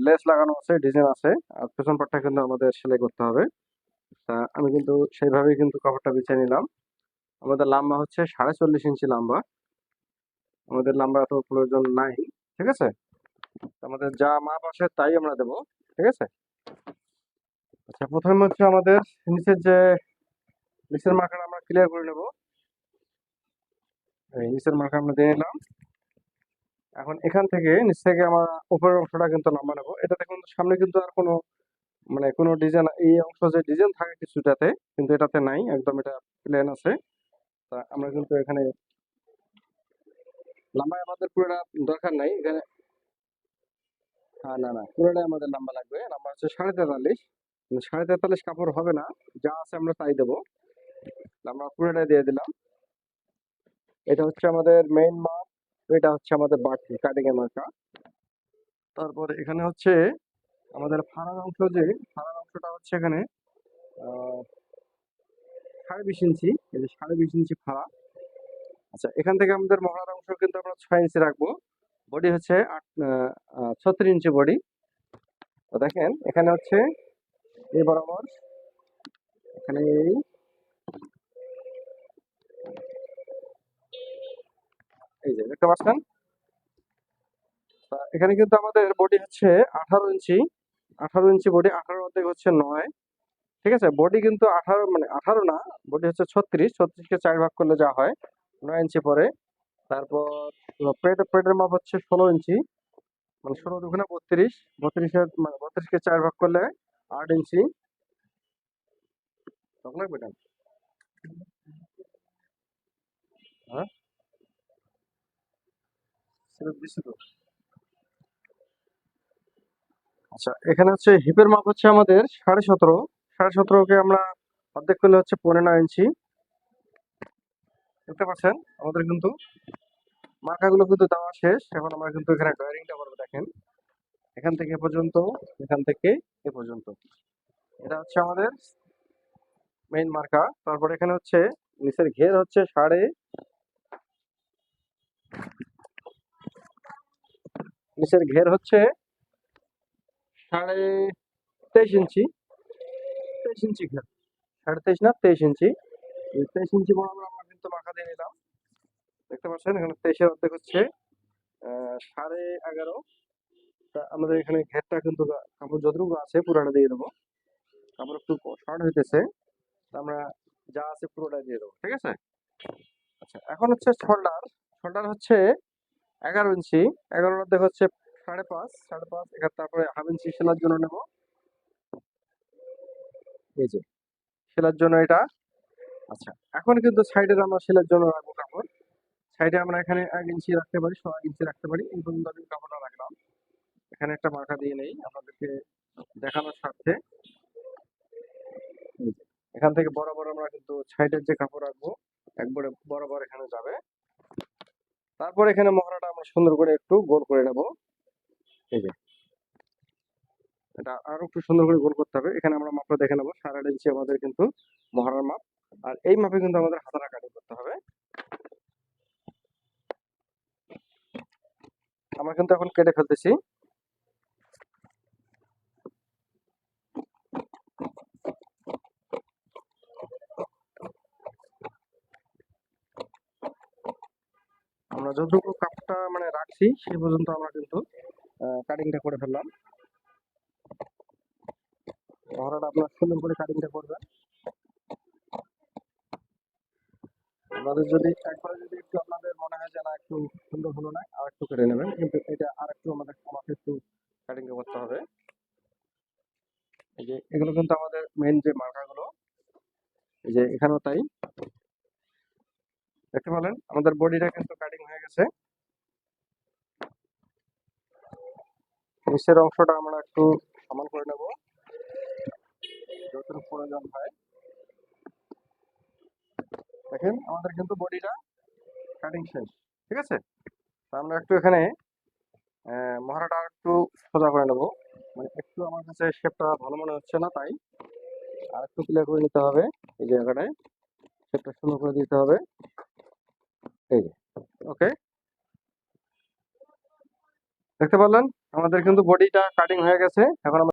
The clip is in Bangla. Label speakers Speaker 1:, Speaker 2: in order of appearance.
Speaker 1: লেস লাগানো আছে, ডিজাইন আছে, আর পেছন পাটটা কিন্তু আমাদের সেলাই করতে হবে। তা আমি কিন্তু সেইভাবেই কিন্তু কাপড়টা বেছে নিলাম। আমাদের লম্বা হচ্ছে সাড়ে চল্লিশ ইঞ্চি লম্বা। আমাদের লম্বা এত প্রয়োজন নাই, ঠিক আছে? আমাদের যা মাপ আসে তাই আমরা দেবো, ঠিক আছে? আচ্ছা প্রথমে হচ্ছে আমাদের নিচের যে নিচের মার্কার আমরা ক্লিয়ার করে নেব। নিচের মার্কার আমরা দিয়ে নিলাম। এখন এখান থেকে নিচ থেকে আমরা উপরের অংশটা কিন্তু লম্বা নেব। এটা দেখুন সামনে কিন্তু আর কোনো মানে কোনো ডিজাইন এই অংশ যে ডিজাইন থাকে কিছুটাতে, কিন্তু এটাতে নাই, একদম এটা প্লেন আছে। তা আমরা কিন্তু এখানে লম্বায় আমাদের পুরোটা দরকার নাই, এখানে হ্যাঁ না না, পুরোটাই আমাদের লম্বা লাগবে। লম্বা হচ্ছে সাড়ে তেতাল্লিশ। সাড়ে তেতাল্লিশ কাপড় হবে না, যা আছে আমরা তাই দেবো। আমরা পুরোটাই দিয়ে দিলাম। এটা হচ্ছে আমাদের মেইন মাপ এটা হচ্ছে আমাদের বাড়তি কাটিং এর মার্কা। তারপর এখানে হচ্ছে আমাদের ফাড়ার অংশ যে, ফাড়ার অংশটা হচ্ছে এখানে সাড়ে বিশ ইঞ্চি, এই যে সাড়ে বিশ ইঞ্চি ফাড়া। আচ্ছা এখান থেকে আমাদের মহড়ার অংশ কিন্তু আমরা ছয় ইঞ্চি রাখব। বডি হচ্ছে আট ছত্রিশ ইঞ্চি বডি। তো দেখেন, এখানে হচ্ছে এই বরাবর, এখানে এই এই যে, দেখতে পাচ্ছেন? এখানে কিন্তু আমাদের বডি হচ্ছে আঠারো ইঞ্চি। আঠারো ইঞ্চি বডি আঠারো অর্ধেক হচ্ছে নয়। ঠিক আছে? বডি কিন্তু আঠারো মানে আঠারো না বডি হচ্ছে ছত্রিশ। ছত্রিশকে চার ভাগ করলে যা হয়, নয় ইঞ্চি পরে। তারপর পেট, পেটের মাপ হচ্ছে ষোলো ইঞ্চি। মানে ষোলো দুগুণে বত্রিশ। বত্রিশের মানে বত্রিশকে চার ভাগ করলে আট ইঞ্চি। লাগবে হ্যাঁ? সেটা দিছি তো। আচ্ছা এখানে হচ্ছে হিপের মাপ হচ্ছে আমাদের সাড়ে সতেরো। সাড়ে সতেরোকে আমরা অর্ধেক করলে হচ্ছে পনেরো ইঞ্চি। দেখতে পাচ্ছেন? আমাদের কিন্তু মার্কাগুলো কিন্তু দেওয়া শেষ। এখন আমরা কিন্তু এখানে ড্রয়িংটা করব, দেখেন। এখান থেকে পর্যন্ত, এখান থেকে এ পর্যন্ত। এটা হচ্ছে আমাদের মেইন মার্কা তারপর এখানে হচ্ছে নিচের ঘের হচ্ছে সাড়ে নিচের ঘের হচ্ছে সাড়ে তেইশ ইঞ্চি। তেইশ ইঞ্চি ঘের। সাড়ে তেইশ না, তেইশ ইঞ্চি। তেইশ ইঞ্চি বরাবর আমরা কিন্তু মাখা দিয়ে নিলাম। দেখতে পাচ্ছেন, এখানে তেইশের অর্ধেক হচ্ছে সাড়ে এগারো। তা আমাদের এখানে ঘেরটা কিন্তু কাপড় যতটুকু আছে পুরোটা দিয়ে দেবো। কাপড় একটু শর্ট হইতেছে। আমরা যা আছে পুরোটা দিয়ে দেবো, ঠিক আছে? আচ্ছা এখন হচ্ছে শোল্ডার। শোল্ডার হচ্ছে এগারো ইঞ্চি, এগারোর অর্ধেক হচ্ছে সাড়ে পাঁচ সাড়ে পাঁচ এখানে তারপরে হাফ ইঞ্চি সেলার জন্য নেব। এই যে, সেলার জন্য এটা। আচ্ছা এখন কিন্তু সাইডের আমরা সেলার জন্য রাখব কাপড়। সাইডে আমরা এখানে এক ইঞ্চি রাখতে পারি ছ এক ইঞ্চি রাখতে পারি। এই পর্যন্ত আমি কাপড়টা রাখলাম। এখানে একটা মার্কা দিয়ে নেই, আপনাদেরকে দেখানোর স্বার্থে। এখান থেকে বরাবর আমরা কিন্তু সাইডের যে কাপড় রাখব, একবারে বরাবর এখানে যাবে। তারপর এখানে মহড়াটা সুন্দর করে একটু গোল করে নেব। এই যে। এটা আরও একটু সুন্দর করে গোল করতে হবে। এখানে আমরা মাপটা দেখে নেব। সাড়ে আট ইঞ্চি আমাদের কিন্তু মহারার মাপ। আর এই মাপে কিন্তু আমাদের হাতারা কাটিং করতে হবে। আমরা কিন্তু এখন কেটে ফেলতেছি। আমরা যতটুকু কাপটা মানে রাখছি, সে পর্যন্ত আমরা কিন্তু কাটিংটা করে ফেললাম। মহড়াটা আপনার সুন্দর করে কাটিংটা করবেন। আপনাদের যদি, একবারে যদি একটু আপনাদের মনে হয় যে না, একটু সুন্দর হলো না, আর একটু কেটে নেবেন। কিন্তু এটা আর একটু আমাদের আমাকে একটু কাটিং করতে হবে। এই যে, এগুলো কিন্তু আমাদের মেইন যে মার্কাগুলো, এই যে এখানেও তাই। দেখতে পেলেন আমাদের বডিটা কিন্তু কাটিং হয়ে গেছে। নিচের অংশটা আমরা একটু সমান করে নেব। যতটুকু প্রয়োজন হয়। দেখেন আমাদের কিন্তু বডিটা কাটিং শেষ ঠিক আছে? তো আমরা একটু এখানে আহ, মহড়াটা একটু সোজা করে নেব। মানে একটু আমার কাছে শেপটা ভালো মনে হচ্ছে না তাই। আর একটু ক্লিয়ার করে নিতে হবে এই জায়গাটায়। শেপটা সুন্দর করে দিতে হবে। এই ওকে দেখতে পারলেন? আমাদের কিন্তু বডিটা কাটিং হয়ে গেছে। এখন